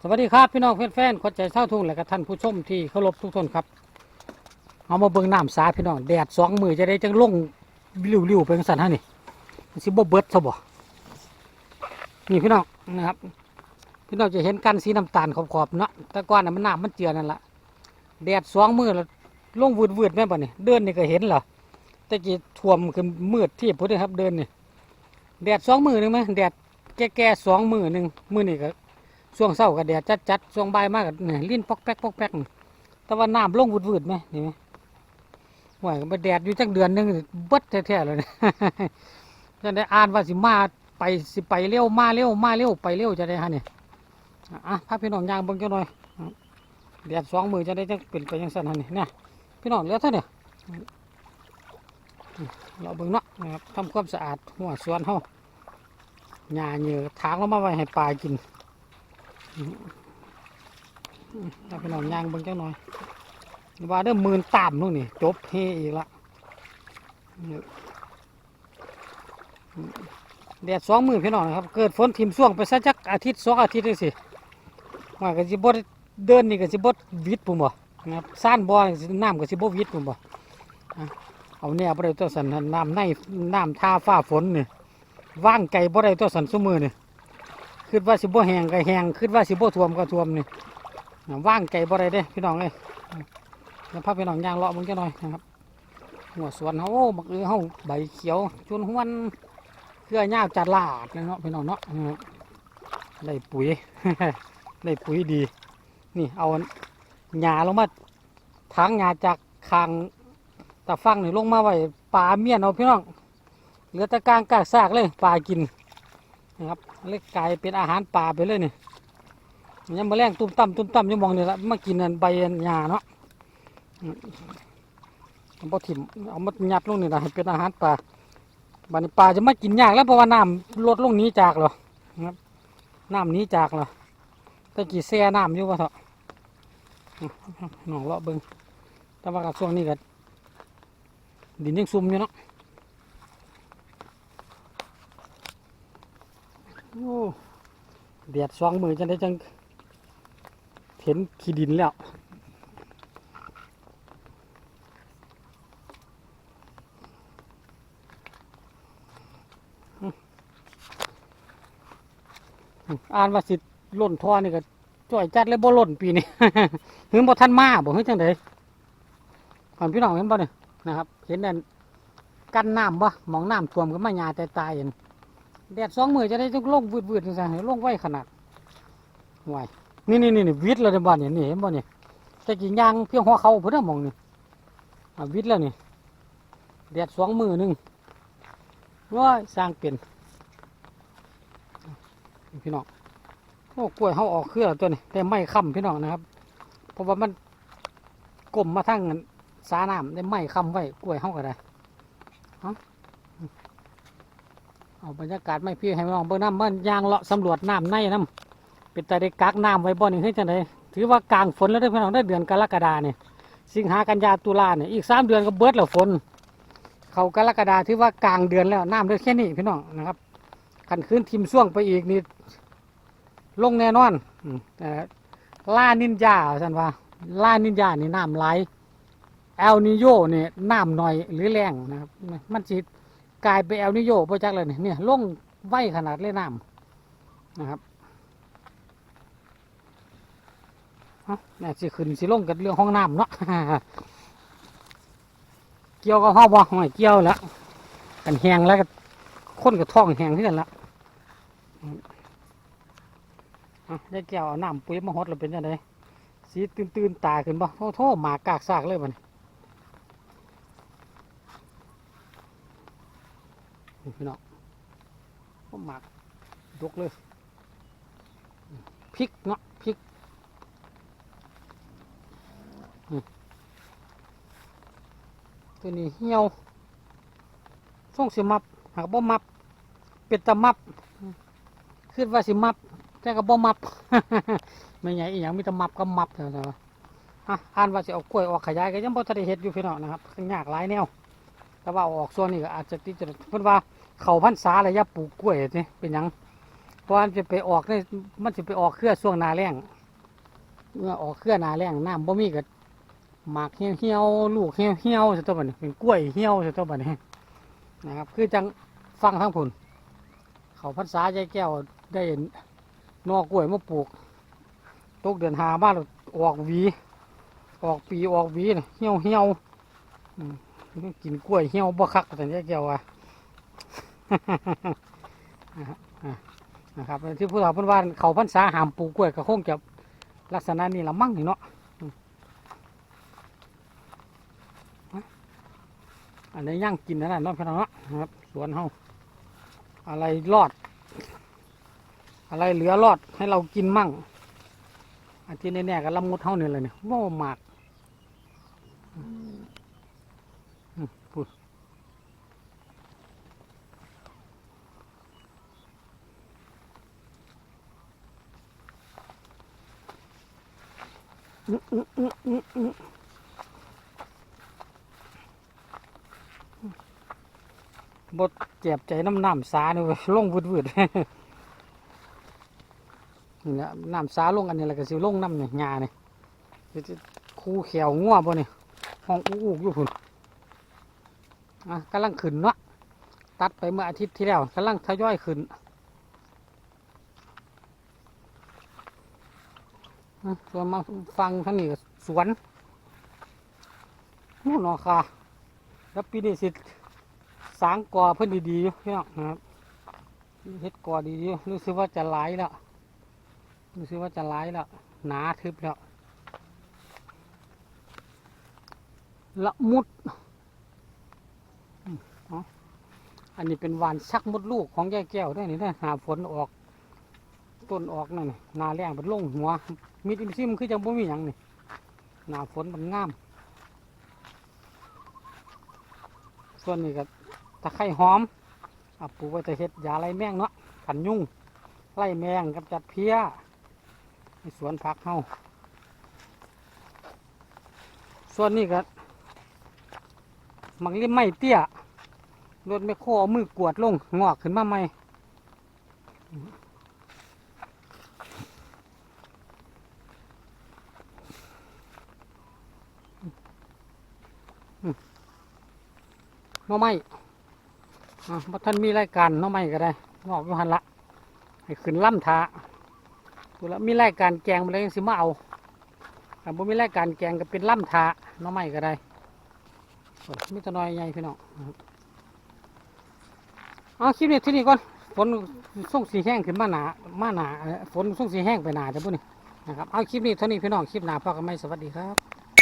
สวัสดีครับพี่น้องแฟนๆคนใจเท่าทุ่งและก็ท่านผู้ชมที่เคารพทุกท่านครับเอามาเบิ่งน้ำสาพี่น้องแดดสองมือจะได้จังลงริ้วๆไปจังสันฮะนี่มันสิบ่เบิดซะบ่นี่พี่น้องนะครับพี่น้องจะเห็นกันสีน้ำตาลขอบๆเนาะแต่ก่อนน่ะมันน้ำมันเจือนั่นละแดดสองมือแล้วลงวืดๆแม่บ่นี่เดินนี่ก็เห็นเหรอแต่กี้ท่วมคือมืดที่พุ่นครับเดินนี่แดดสองมือหนึงไหมแดดแก่ๆสองมือหนึ่งมือนี่ก็ ช่วงเช้าก็แดดจัดจัดๆช่วงบ่ายมากก็เนี่ยลิ้นปอกแป๊กปอกแป๊กนี่แต่ว่าน้ำลงวืดๆไหมนี่ไหมห่วยก็ไปแดดอยู่จักเดือนหนึงเบิดแท้ๆเลยนะจะได้อ่านว่าสิมาไปสิไปเร็วมาเร็วมาเร็วไปเร็วจะได้ฮะเนี่ยอะพาพี่น้องยางเบิ่งจังหน่อยแดดสองมือจะได้จังเป็นไปจังสั่นฮะนี่เนี่ยพี่น้องเหลือเท่าเนี่ยเราเบิ่งเนาะนะครับทำความสะอาดหัวสวนเฮาหญ้าเหยื่อทางเรามาไว้ให้ปลากิน ถ้าพี่น้องย่างเบิ่งจังหน่อยว่าเด้อหมื่นตามนู่นนี่จบเฮอีกละแดดสองมือพี่น้องนะครับ เกิดฝนทิมช่วงไปสักจักอาทิตย์สองอาทิตย์เลยสิว่าก็สิบดเดินนี่ก็สิบดวิดปุ่มบ่นะครับซ่านบ่อนี่สิน้ำก็สิบดวิดปุ่มบ่เอาเนี่ยบ่ได้ตัวสันน้ำในน้ำท่าฟ้าฝนนี่ว่างไก่บ่ได้ตัวสันซุมือนี่ คิดว่าสิบ่แหงก็แหงคิดว่าสิบ่ท่วมก็ท่วมนี่ว่างไก่บ่ได้เด้พี่น้องเอ้ยแล้วพาพี่น้องย่างเลาะมึงจังหน่อยนะครับ หัวสวนเฮาโอ้บักเอือเฮาใบเขียวจนหวนเครือหญ้าจัดลาดเลยเนาะพี่น้องเนาะนะครับได้ปุ๋ยได้ปุ๋ยดี นี่เอาหญ้าลงมาทางหญ้าจากคางตะฟังนี่ลงมาไว้ปลาเมียนเอาพี่น้องเหลือต่กางกากซากเลยปลากินนะครับ เล็กกลายเป็นอาหารป่าไปเลยนี่ยังมาแรงตุ้มตั้มตุ้มตั้มยังมองเนี่ยละมากินอันใบอันหญ้าเนาะเอาบ่ถิ่มเอามายัดลงนี่ละให้เป็นอาหารป่าบัดนี้ป่าจะมากินยากแล้วเพราะว่าน้ำลดลงหนี้จากเหรอนะครับน้ำหนี้จากเหรอต่กี่แซ่น้ำอยู่วะเถอะอืมน้องเลาะเบิ่งแต่ว่ากับช่วงนี้ก็ดินยังซุ่มอยู่เนาะ โอ้แดดสองมือจังได้จังเห็นขี้ดินแล้วอ่านว่าสิล่นท่อนี่ก็จ่อยจัดเลยบ่ล่นปีนี้เห็นบ่ทันมาบ่เฮ้ยจังไดก่อนพี่น้องเห็นบ่เนี่ยนะครับ เห็นนั่นกันน้ำบ่หมองน้ำท่วมก็มาหยาแต่ตายเห็น แดดสองมือจะได้ลงวืดวืดๆจังซั่นให้ลงไวขนาดไหวนี่นี่นี่นี่วิทย์เลยบ้านเนี่ยนี่เห็นบ่เนี่ยแต่กี่ยางเพียงหัวเขาเพิ่นน่ะมองนี่วิทย์แล้วนี่แดดสองมือหนึงว้ายสร้างเป็นพี่น้องโอ้กล้วยเฮาออกเครือตัวนี้แต่ไม่ค้ำพี่น้องนะครับ เพราะว่ามันกลมมาทั้งสาน้ำได้ไม่ค้ำไว้กล้วยเฮาก็ได้ เอาบรรยากาศไม่พี่ให้น้องเบิ่งน้ำมันยางเลาะสำรวจน้ำในน้ำเป็นตาได้กักน้ำไว้บ่นี่เฮ้ยจังไดถือว่ากลางฝนแล้วได้พี่น้องได้เดือนกรกฎาเนี่ยสิงหากันยาตุลาเนี่ยอีกสามเดือนก็เบิดแล้วฝน เขากรกฎาถือว่ากลางเดือนแล้วน้ำได้แค่นี้พี่น้องนะครับขันขึ้นทิมช่วงไปอีกนี่ลงแน่นอนอืมแต่ล่านินจาสันว่าล่านินจานี่น้ำไหลแอลนิโยเนี่ยน้ำหน่อยหรือแรงนะครับมันสิ กลายเป็นแอลนิโยไปจักเลยเนี่ยเนี่ยลงไวขนาดเลยน้ำนะครับเอ้าแม่สิขึ้นสิลงกับเรื่องห้องน้ำเนาะเกี่ยวกับห้องบ่ห้อยเกี่ยวแล้วกันแหงแล้วก็คนกับท้องแหงที่กันละอะได้แก้วเอาน้ำปุ๋ยมาฮดแล้วเป็นยังไงสีตื่นตื่นๆตาขึ้นบ่โทษโทษหมากากซากเลยมัน พี่น้องก็หมากยกเลยพริกเนาะพริกอืมตัวนี้เหี่ยวส่งสิมับ หากบ่มับ เป็นตะมับคิดว่าสิมับแต่ก็บ่มับไม่ใหญ่อีหยังมีแตะมับก็มับเท่านั้นวะอะอ่านว่าสิเอากล้วยออกขยายก็ยังบ่ทันได้เฮ็ดอยู่พี่น้องนะครับยากหลายแนว แต่ว่าออกส่วนนี้ก็อาจจะติดจะเพิ่นว่าเขาพันษาระยะปลูกกล้วยนี่เป็นหยังเพราะมันจะไปออกในมันจะไปออกเครือช่วงนาแรงเมื่อออกเครือนาแรงน้ำบ่มีก็หมากเหี่ยวเหี่ยวลูกเหี่ยวเหี่ยวๆซะตัวบัดนี้เป็นกล้วยเหี่ยวซะตัวบันี้นะครับ คือจังฟังทั้งผลเขาพรรษายายแก้วได้นอกกล้วยมาปลูกตกเดือนหาบ้านออกวีออกปีออกวีเหี่ยวเหี่ยว กินกล้วยเหี่ยวบ่คักแต่ยายแก้วว่านะครับที่ผู้เฒ่าเพิ่นว่าเขาพรรษาหามปลูกกล้วยก็คงจะลักษณะนี้ละมั่งเนาะอืมอันนี้ย่างกินนั่นแหละเนาะพี่น้องนะนะครับสวนเฮาอะไรรอด อะไรเหลือรอดให้เรากินมั่งอันที่แน่ๆก็ละมุดเฮาเนี่แหละเนี่ยโม่หมากอืมพูด บดเจ็บใจน้ำน้ำสาเนี่ยลงวืดวืดๆนี่แหละน้ำสาลงอันนี้แหละก็สิลงน้ำเนี่ยหญ้าเนี่ยคูเขียวงัวบ่เนี่ยห้องอู้อยู่พุ่นอะกำลังขึ้นเนาะตัดไปเมื่ออาทิตย์ที่แล้วกำลังทยอยขึ้นอะ ส่วนมาฟังทางนี้สวนนู่นนาะค่ะแล้วปีนี้สิสางกอเพิ่อนดีๆอยู่พี่น้องนะครับเฮ็ดกอดีๆรู้สึกว่าจะหลแล้วรู้สึกว่าจะหลแล้วหนาทึบแล้วละมุด อันนี้เป็นวานชักมดลูกของยายแก้วด้วยนี่นะหาฝนออก ต้นออกนั่นนาแรงเป็นลงหัว มีดอิมซิมคือจังบ่มีหยังนี่หนาฝนมันงาม ส่วนนี้ก็ตะไคร้หอมเอาปลูกไว้จะเฮ็ดยาไล่แมงเนาะกันยุ่ง ไล่แมงกับจัดเพี้ยในสวนผักเฮาส่วนนี้ก็มังริมไม่เตี้ยรถไม่โคเอามือกวดลงงอกขึ้นมาใหม่ น้อไม้อ่ท่านมีรายการน้อไม้ก็ได้งอกอยู่หันละให้ขึ้นล่ำทาดูแล้วมีรายการแกงมาเลยยังสิมาเอาแต่บ่มีรายการแกงก็เป็นล่ำทาน้อไม้ก็ได้มีตะน้อยใหญ่พี่น้องเอาคลิปนี้ที่นี่ก่อนฝนส่งสีแห้งขึ้นมาหนามาหนาฝนส่งสีแห้งไปหนาจะบุนี่นะครับเอาคลิปนี้เท่านี้พี่น้องคลิปหนาพ่อกันไม่สวัสดีครับ